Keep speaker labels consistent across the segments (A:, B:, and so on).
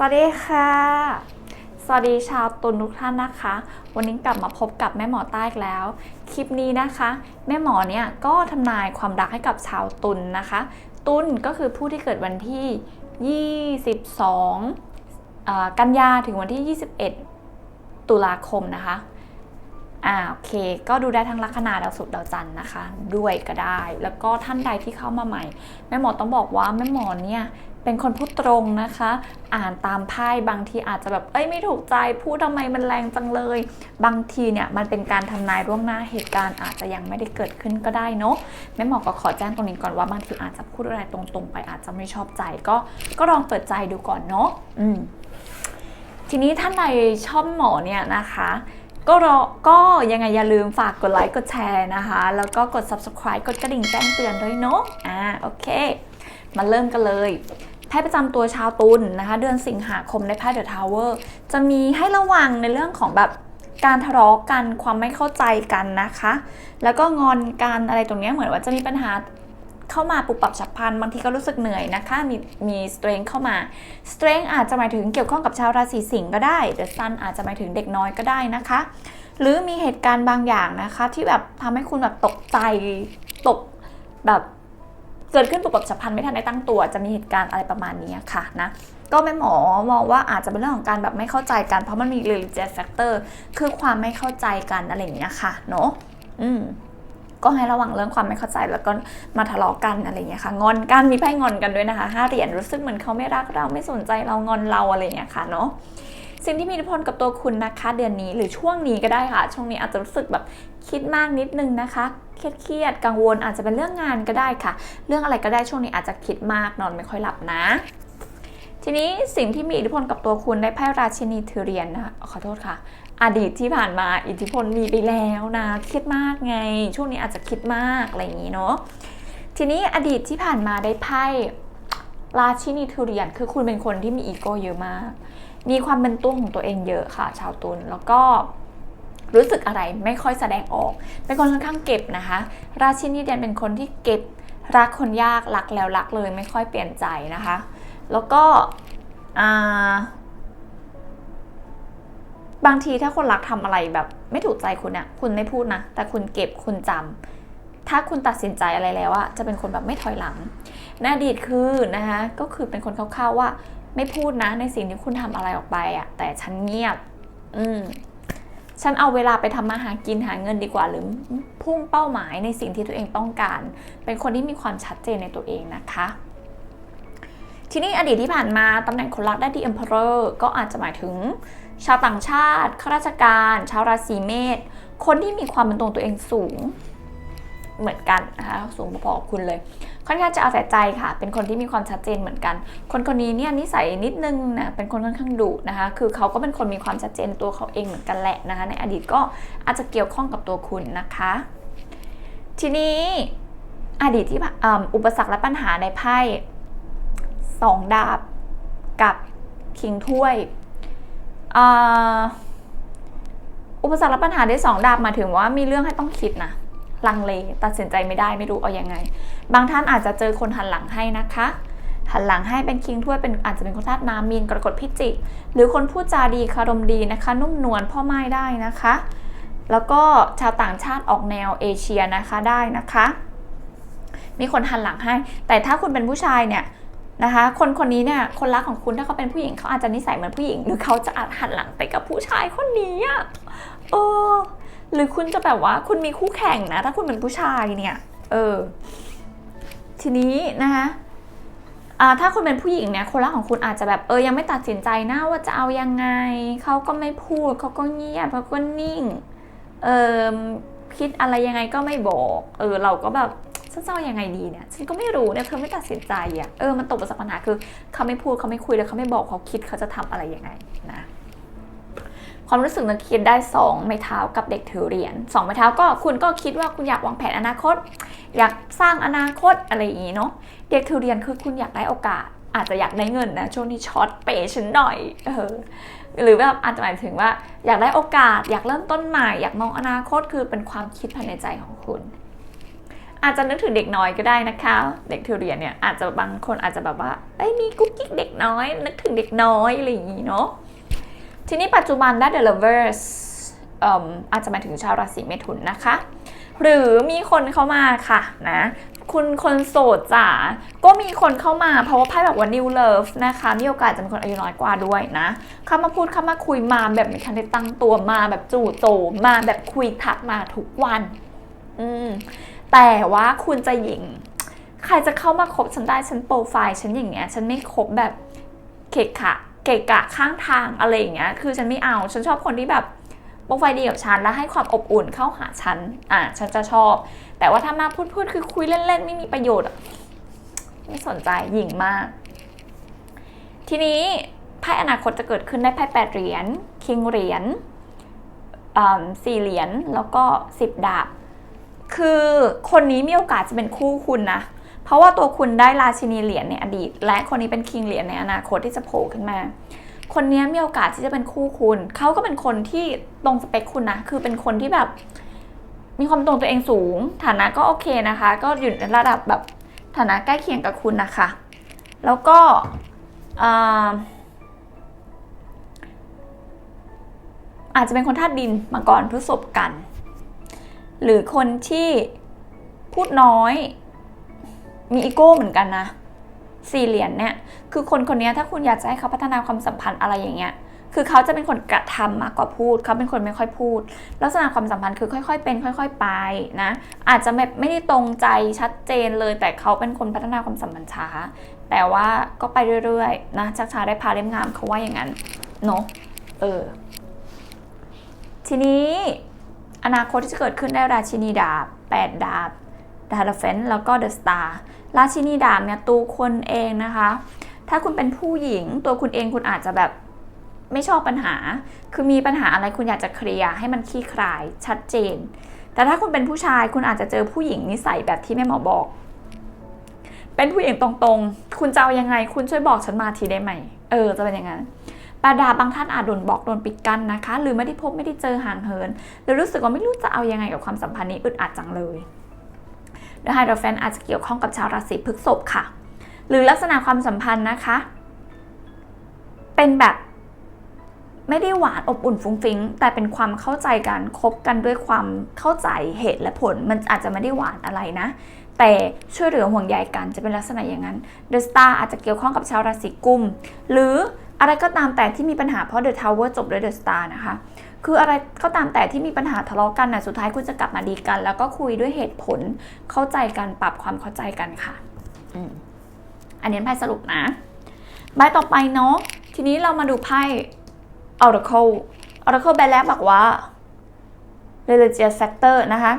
A: สวัสดีค่ะ สวัสดีชาวตุลทุกท่านนะคะ วันนี้กลับมาพบกับแม่หมอใต้อีกแล้ว คลิปนี้นะคะ แม่หมอเนี่ยก็ทำนายความรักให้กับชาวตุลนะคะ ตุลก็คือผู้ที่เกิดวันที่ 22เอ่อกันยาถึงวันที่ 21 ตุลาคมนะคะอ่าโอเค ก็ดูได้ทั้งลัคนาดาวศุกร์ดาวจันทร์นะคะ ด้วยก็ได้ แล้วก็ท่านใดที่เข้ามาใหม่ แม่หมอต้องบอกว่าแม่หมอเนี่ยเป็นคนพูดตรงนะคะ อ่านตามไพ่บางทีอาจจะแบบเอ้ยไม่ถูกใจพูดทำไมมันแรงจังเลย บางทีเนี่ยมันเป็นการทำนายล่วงหน้าเหตุการณ์อาจจะยังไม่ได้เกิดขึ้นก็ได้เนาะแม่หมอก็ขอแจ้งตรงนี้ก่อนว่าบางทีอาจจะพูดอะไรตรงๆ ไปอาจจะไม่ชอบใจก็ก็ลองเปิดใจดูก่อนเนาะอืมทีนี้ท่านใดชอบหมอเนี่ยนะคะก็รอก็ยังไงอย่าลืมฝากกดไลค์กดแชร์นะคะ แล้วก็กด subscribe กดกระดิ่งแจ้งเตือนด้วยเนาะอ่าโอเค มาเริ่มกันเลยไพ่ประจำตัวชาวตุลนะคะ เดือนสิงหาคมในไพ่เดอะทาวเวอร์จะมีให้ระวังในเรื่องของแบบการทะเลาะกันความไม่เข้าใจกันนะคะ แล้วก็งอนกันอะไรตรงนี้เหมือนว่าจะมีปัญหาเข้ามาปุบปับฉับพลันบางทีก็รู้สึกเหนื่อยนะคะ มีมีสเตร n เข้ามาสเตร n อาจจะหมายถึงเกี่ยวข้องกับชาวราศีสิงห์ก็ได้เดอะซันอาจจะหมายถึงเด็กน้อยก็ได้นะคะ หรือมีเหตุการณ์บางอย่างนะคะ ที่แบบทำให้คุณแบบตกใจตกแบบ เกิดขึ้นปุบปับฉับพลันไม่ทันได้ตั้งตัว จะมีเหตุการณ์อะไรประมาณนี้ค่ะนะก็แม่หมอมองว่าอาจจะเป็นเรื่องของการแบบไม่เข้าใจกันเพราะมันมี religious factor คือความไม่เข้าใจกันอะไรอย่างเงี้ยค่ะเนาะอืมก็ให้ระวังเรื่องความไม่เข้าใจแล้วก็มาทะเลาะกันอะไรอย่างเงี้ยค่ะ งอนกันมีไพ่งอนกันด้วยนะคะห้าเหรียญรู้สึกเหมือนเขาไม่รักเราไม่สนใจเรางอนเราอะไรอย่างเงี้ยค่ะเนาะสิ่งที่มีอิทธิพลกับตัวคุณนะคะ เดือนนี้หรือช่วงนี้ก็ได้ค่ะ ช่วงนี้อาจจะรู้สึกแบบคิดมากนิดนึงนะคะ เครียดๆกังวลอาจจะเป็นเรื่องงานก็ได้ค่ะ เรื่องอะไรก็ได้ช่วงนี้อาจจะคิดมากนอนไม่ค่อยหลับนะ ทีนี้สิ่งที่มีอิทธิพลกับตัวคุณได้ไพ่ราชินีเทเรียนนะคะขอโทษค่ะ อดีตที่ผ่านมาอิทธิพลมีไปแล้วนะเครียดมากไง ช่วงนี้อาจจะคิดมากอะไรอย่างนี้เนาะทีนี้อดีตที่ผ่านมาได้ไพ่ราชินีเทเรียนคือคุณเป็นคนที่มีอีโก้เยอะมาก มีความเป็นตัวของตัวเองเยอะค่ะ ชาวตุลแล้วก็ รู้สึกอะไรไม่ค่อยแสดงออก เป็นคนค่อนข้างเก็บนะคะ ราชินีเดียนเป็นคนที่เก็บรักคนยากรักแล้วรักเลยไม่ค่อยเปลี่ยนใจนะคะ แล้วก็บางทีถ้าคนรักทำอะไรแบบ ไม่ถูกใจคุณเนี่ยคุณไม่พูดนะ แต่คุณเก็บคุณจำถ้าคุณตัดสินใจอะไรแล้วอะจะเป็นคนแบบไม่ถอยหลังในอดีตคือนะคะก็คือเป็นคนคร่าวๆว่า ไม่พูดนะ ในสิ่งที่คุณทำอะไรออกไปอะแต่ฉันเงียบ อืม ฉันเอาเวลาไปทำมาหากินหาเงินดีกว่าหรือพุ่งเป้าหมายในสิ่งที่ตัวเองต้องการ เป็นคนที่มีความชัดเจนในตัวเองนะคะทีนี้อดีตที่ผ่านมาตำแหน่งคนรักได้ที่ Emperor ก็อาจจะหมายถึง ชาวต่างชาติข้าราชการ ชาวราศีเมษคนที่มีความเป็นตัวตัวเองสูง เหมือนกันนะคะสูงพอๆกับคุณเลย ค่อนข้างจะเอาแต่ใจค่ะ เป็นคนที่มีความชัดเจนเหมือนกัน คนคนนี้เนี่ยนิสัยนิดนึงนะเป็นคนค่อนข้างดุนะคะ คือเขาก็เป็นคนมีความชัดเจนตัวเขาเองเหมือนกันแหละนะคะ ในอดีตก็อาจจะเกี่ยวข้องกับตัวคุณนะคะ ทีนี้อดีตที่อุปสรรคและปัญหาในไพ่สองดาบกับคิงถ้วยอุปสรรคและปัญหาได้สองดาบมาถึงว่ามีเรื่องให้ต้องคิดนะ ลังเล ตัดสินใจไม่ได้ไม่รู้เอาอยัางไง บางท่านอาจจะเจอคนหันหลังให้นะคะ หันหลังให้เป็นคิงถ้วยเป็นอาจจะเป็นคนธาตุน้ำมีนกรกฎพิจิก หรือคนพูดจาดีคารมดีนะคะ นุ่มนวลพ่อไม้ได้นะคะ แล้วก็ชาวต่างชาติออกแนวเอเชียนะคะได้นะคะ มีคนหันหลังให้ แต่ถ้าคุณเป็นผู้ชายเนี่ยนะคะคนคนนี้เนี่ยคนรักของคุณถ้าเขาเป็นผู้หญิงเขาอาจจะนิสัยเหมือนผู้หญิง หรือเขาจะอาจหันหลังไปกับผู้ชายคนนี้อะเออ หรือคุณจะแบบว่าคุณมีคู่แข่งนะ ถ้าคุณเป็นผู้ชายเนี่ย เออ ทีนี้นะคะอ่าถ้าคุณเป็นผู้หญิงเนี่ยคนรักของคุณอาจจะแบบเออยังไม่ตัดสินใจนะว่าจะเอายังไงเขาก็ไม่พูดเขาก็เงียบเขาก็นิ่ง เออคิดอะไรยังไงก็ไม่บอกเออเราก็แบบฉันจะเอายังไงดีเนี่ยฉันก็ไม่รู้เนี่ยเธอไม่ตัดสินใจอะเออมันตกประสบปัญหาคือเขาไม่พูดเขาไม่คุยแล้วเขาไม่บอกเขาคิดเขาจะทำอะไรยังไงนะ ความรู้สึกนึกคิดได้สองไม้เท้ากับเด็กถือเหรียญสองไม้เท้าก็คุณก็คิดว่าคุณอยากวางแผนอนาคต อยากสร้างอนาคตอะไรอย่างนี้เนาะเด็กถือเหรียญคือคุณอยากได้โอกาส อาจจะอยากได้เงินนะช่วงนี้ช็อตเปย์ฉันหน่อยเออหรือแบบอาจจะหมายถึงว่าอยากได้โอกาส อยากเริ่มต้นใหม่ อยากมองอนาคตคือเป็นความคิดภายในใจของคุณอาจจะนึกถึงเด็กน้อยก็ได้นะคะ เด็กถือเหรียญเนี่ยอาจจะบางคนอาจจะแบบว่าเอ้ยมีกุ๊กกิ๊กเด็กน้อย นึกถึงเด็กน้อยอะไรอย่างงี้เนาะ ทีนี้ปัจจุบันได้ The Lovers เอิ่มอาจจะหมายถึงชาวราศีเมถุนนะคะ หรือมีคนเข้ามาค่ะนะคุณคนโสดจ๋าก็มีคนเข้ามาเพราะว่าไพ่บอกว่า new love นะคะ มีโอกาสจะเป็นคนอายุน้อยกว่าด้วยนะเข้ามาพูดเข้ามาคุยมาแบบไม่ทันได้ตั้งตัวมาแบบจู่โจมมาแบบคุยทักมาทุกวัน อืมแต่ว่าคุณจะหญิง ใครจะเข้ามาคบฉันได้ฉันโปรไฟล์ฉันอย่างเงี้ย ฉันไม่คบแบบเกะขะ เกะกะข้างทางอะไรอย่างเงี้ย คือฉันไม่เอา ฉันชอบคนที่แบบโปรไฟล์ดีกับฉัน แล้วให้ความอบอุ่นเข้าหาฉัน อะ ฉันจะชอบ แต่ว่าถ้ามาพูดพูดคือคุยเล่นๆ ไม่มีประโยชน์อะไม่สนใจหญิงมาก ทีนี้ไพ่อนาคตจะเกิดขึ้นได้ไพ่แปดเหรียญคิงเหรียญอ่าสี่เหรียญแล้วก็สิบดาบ คือคนนี้มีโอกาสจะเป็นคู่คุณนะ เพราะว่าตัวคุณได้ราชินีเหรียญในอดีต และคนนี้เป็นคิงเหรียญในอนาคตที่จะโผล่ขึ้นมา คนนี้มีโอกาสที่จะเป็นคู่คุณ เขาก็เป็นคนที่ตรงสเปคคุณนะ คือเป็นคนที่แบบ มีความตรงตัวเองสูง ฐานะก็โอเคนะคะ ก็อยู่ในระดับแบบฐานะใกล้เคียงกับคุณนะคะ แล้วก็อาอาจจะเป็นคนธาตุดินมาก่อนพฤษภกัน หรือคนที่พูดน้อย มีอีโก้เหมือนกันนะสี่เหรียญเนี่ยคือคนคนนี้ถ้าคุณอยากจะให้เขาพัฒนาความสัมพันธ์อะไรอย่างเงี้ยคือเขาจะเป็นคนกระทำมากกว่าพูด เขาเป็นคนไม่ค่อยพูด ลักษณะความสัมพันธ์คือค่อยๆเป็น ค่อย ๆ ไปนะ อาจจะไม่ไม่ได้ตรงใจชัดเจนเลย แต่เขาเป็นคนพัฒนาความสัมพันธ์ช้า แต่ว่าก็ไปเรื่อยๆนะชักช้าได้พาเล่มงามเขาว่าอย่างนั้นเนาะเออ ทีนี้อนาคตที่จะเกิดขึ้นได้ราชินีดาบ 8 ดาบดาร์เฟนแล้วก็เดอะสตาร์ ราชินีดาบเนี่ยตัวคนเองนะคะ ถ้าคุณเป็นผู้หญิงตัวคุณเองคุณอาจจะแบบไม่ชอบปัญหา คือมีปัญหาอะไรคุณอยากจะเคลียร์ให้มันคลี่คลายชัดเจน แต่ถ้าคุณเป็นผู้ชายคุณอาจจะเจอผู้หญิงนิสัยแบบที่แม่หมอบอก เป็นผู้หญิงตรงๆ คุณจะเอายังไง คุณช่วยบอกฉันมาทีได้ไหม เออ จะเป็นอย่างนั้นปาดาบางท่านอาจโดนบอกโดนปิดกั้นนะคะ หรือไม่ได้พบไม่ได้เจอห่างเหินหรือรู้สึกว่าไม่รู้จะเอายังไงกับความสัมพันธ์นี้อึดอัดจังเลย เดอะไฮโดรแฟนอาจจะเกี่ยวข้องกับชาวราศีพฤษภค่ะ หรือลักษณะความสัมพันธ์นะคะ เป็นแบบไม่ได้หวานอบอุ่นฟุ้งฟิ้งแต่เป็นความเข้าใจกันคบกันด้วยความเข้าใจเหตุและผล มันอาจจะไม่ได้หวานอะไรนะ แต่ช่วยเหลือห่วงใยกันจะเป็นลักษณะอย่างนั้นเดอะสตาร์อาจจะเกี่ยวข้องกับชาวราศีกุม หรืออะไรก็ตามแต่ที่มีปัญหาเพราะเดอะทาวเวอร์จบด้วยเดอะสตาร์นะคะ คืออะไรก็ตามแต่ที่มีปัญหาทะเลาะกันนะสุดท้ายคุณจะกลับมาดีกัน แล้วก็คุยด้วยเหตุผลเข้าใจกันปรับความเข้าใจกันค่ะอืมอันนี้ไพ่สรุปนะใบต่อไปเนาะทีนี้เรามาดูไพ่ Oracle Oracle ใบแรกบอกว่า religious factor นะคะ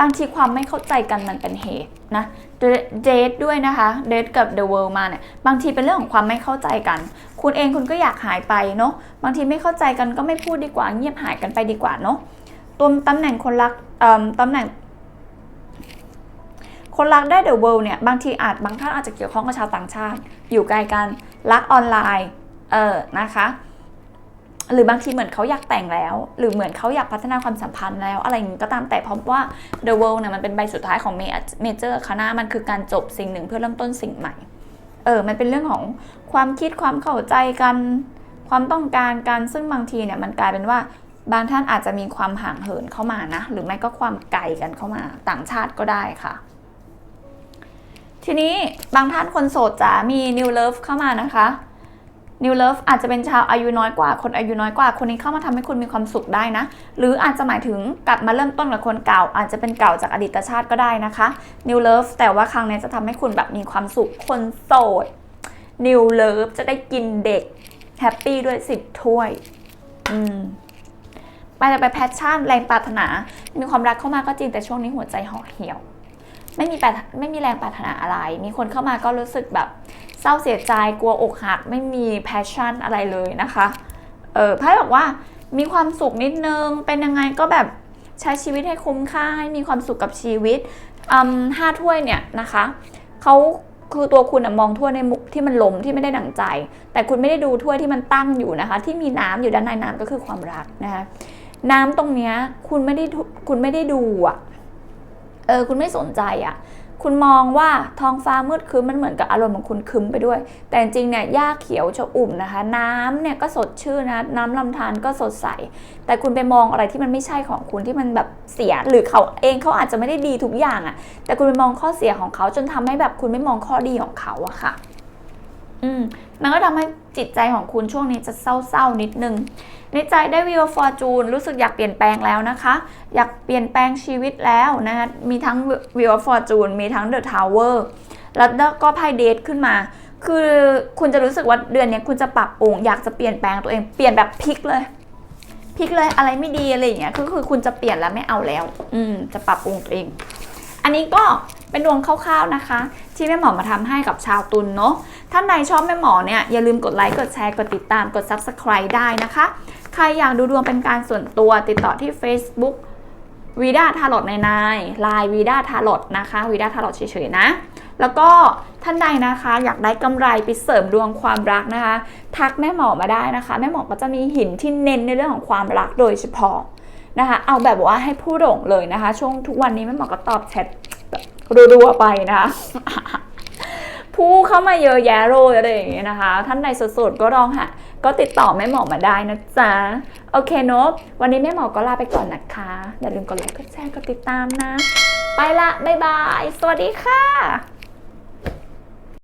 A: บางทีความไม่เข้าใจกันมันเป็นเหตุนะ date ด้วยนะคะ date กับ the world มาเนี่ยบางทีเป็นเรื่องของความไม่เข้าใจกัน คุณเองคุณก็อยากหายไปเนาะบางทีไม่เข้าใจกันก็ไม่พูดดีกว่า เงียบหายกันไปดีกว่าเนาะตัวตำแหน่งคนรักตำแหน่ง คนรักได้ the world เนี่ยบางทีอาจบางท่านอาจจะเกี่ยวข้องกับชาวต่างชาติ อยู่ไกลกันรักออนไลน์เออนะคะ หรือบางทีเหมือนเขาอยากแต่งแล้ว หรือเหมือนเขาอยากพัฒนาความสัมพันธ์แล้ว อะไรอย่างนี้ก็ตามแต่เพราะว่า The World เนี่ยมันเป็นใบสุดท้ายของ Major คณะมันคือการจบสิ่งหนึ่งเพื่อเริ่มต้นสิ่งใหม่ เออ มันเป็นเรื่องของความคิดความเข้าใจกัน ความต้องการกันซึ่งบางทีเนี่ยมันกลายเป็นว่าบางท่านอาจจะมีความห่างเหินเข้ามานะ หรือไม่ก็ความไกลกันเข้ามาต่างชาติก็ได้ค่ะ ทีนี้บางท่านคนโสดจ๋ามี New Love เข้ามานะคะ New Love อาจจะเป็นชาวอายุน้อยกว่า คนอายุน้อยกว่า คนนี้เข้ามาทำให้คุณมีความสุขได้นะ หรืออาจจะหมายถึงกลับมาเริ่มต้นกับคนเก่า อาจจะเป็นเก่าจากอดีตชาติก็ได้นะคะ New Love แต่ว่าครั้งนี้จะทำให้คุณแบบมีความสุข คนโสด New Love จะได้กินเด็กแฮปปี้ด้วยสิบถ้วย อืมไปจะไปแพชชั่นแรงปรารถนา มีความรักเข้ามาก็จริงแต่ช่วงนี้หัวใจห่อเหี่ยว ไม่มีแปไม่มีแรงปรารถนาอะไร มีคนเข้ามาก็รู้สึกแบบ ศร้าเสียใจกลัวอกหักไม่มีแพชชั่นอะไรเลยนะคะเออไพ่บอกว่ามีความสุขนิดนึงเป็นยังไงก็แบบใช้ชีวิตให้คุ้มค่าให้มีความสุขกับชีวิตห้าถ้วยเนี่ยนะคะเขาคือตัวคุณมองถ้วยในมุกที่มันล้มที่ไม่ได้ดั่งใจ แต่คุณไม่ได้ดูถ้วยที่มันตั้งอยู่นะคะ ที่มีน้ำอยู่ด้านในน้ำก็คือความรักนะคะน้ำตรงเนี้ยคุณไม่ได้คุณไม่ได้ดูอะเออคุณไม่สนใจอะ คุณมองว่าท้องฟ้ามืดครึ้มมันเหมือนกับอารมณ์ของคุณครึ้มไปด้วย แต่จริงเนี่ยหญ้าเขียวชอุ่มนะคะ น้ำเนี่ยก็สดชื่นนะน้ำลำธารก็สดใส แต่คุณไปมองอะไรที่มันไม่ใช่ของคุณที่มันแบบเสีย หรือเขาเองเขาอาจจะไม่ได้ดีทุกอย่างอะแต่คุณไปมองข้อเสียของเขาจนทำให้แบบคุณไม่มองข้อดีของเขาอะค่ะ อืมมันก็ทำให้จิตใจของคุณช่วงนี้จะเศร้าๆนิดนึง ในใจได้วิวฟอร์จูนรู้สึกอยากเปลี่ยนแปลงแล้วนะคะ อยากเปลี่ยนแปลงชีวิตแล้วนะคะมีทั้งวิวฟอร์จูนมีทั้งเดอะทาวเวอร์แล้วก็ไพ่เดทขึ้นมา คือคุณจะรู้สึกว่าเดือนนี้คุณจะปรับปรุงอยากจะเปลี่ยนแปลงตัวเองเปลี่ยนแบบพลิกเลยพลิกเลยอะไรไม่ดีอะไรอย่างเงี้ยคือคือคุณจะเปลี่ยนแล้วไม่เอาแล้ว อืมจะปรับปรุงตัวเอง อันนี้ก็เป็นดวงคร่าวๆนะคะ ที่แม่หมอมาทำให้กับชาวตุลเนาะท่านใดชอบแม่หมอเนี่ยอย่าลืมกดไลค์กดแชร์กดติดตามกด subscribe ได้นะคะ ใครอยากดูดวงเป็นการส่วนตัวติดต่อที่ Facebook วีด้าทาร์ลอตในนายไลน์วีด้าทาร์ลอตนะคะวีด้าทาร์ลอตเฉยๆนะ แล้วก็ท่านใดนะคะ อยากได้กำไรไปเสริมดวงความรักนะคะ ทักแม่หมอมาได้นะคะ แม่หมอก็จะมีหินที่เน้นในเรื่องของความรักโดยเฉพาะนะคะ เอาแบบว่าให้ผู้หลงเลยนะคะ ช่วงทุกวันนี้แม่หมอก็ตอบแชทรัวๆไปนะคะผู้เข้ามาเยอะแยะเลยอะไรอย่างเงี้ยนะคะ ท่านใดสดๆก็ลองหา ก็ติดต่อแม่หมอมาได้นะจ๊ะ โอเคเนาะวันนี้แม่หมอก็ลาไปก่อนนะคะ อย่าลืมกดไลค์กดแชร์กดติดตามนะ ไปละ บ๊ายบาย สวัสดีค่ะ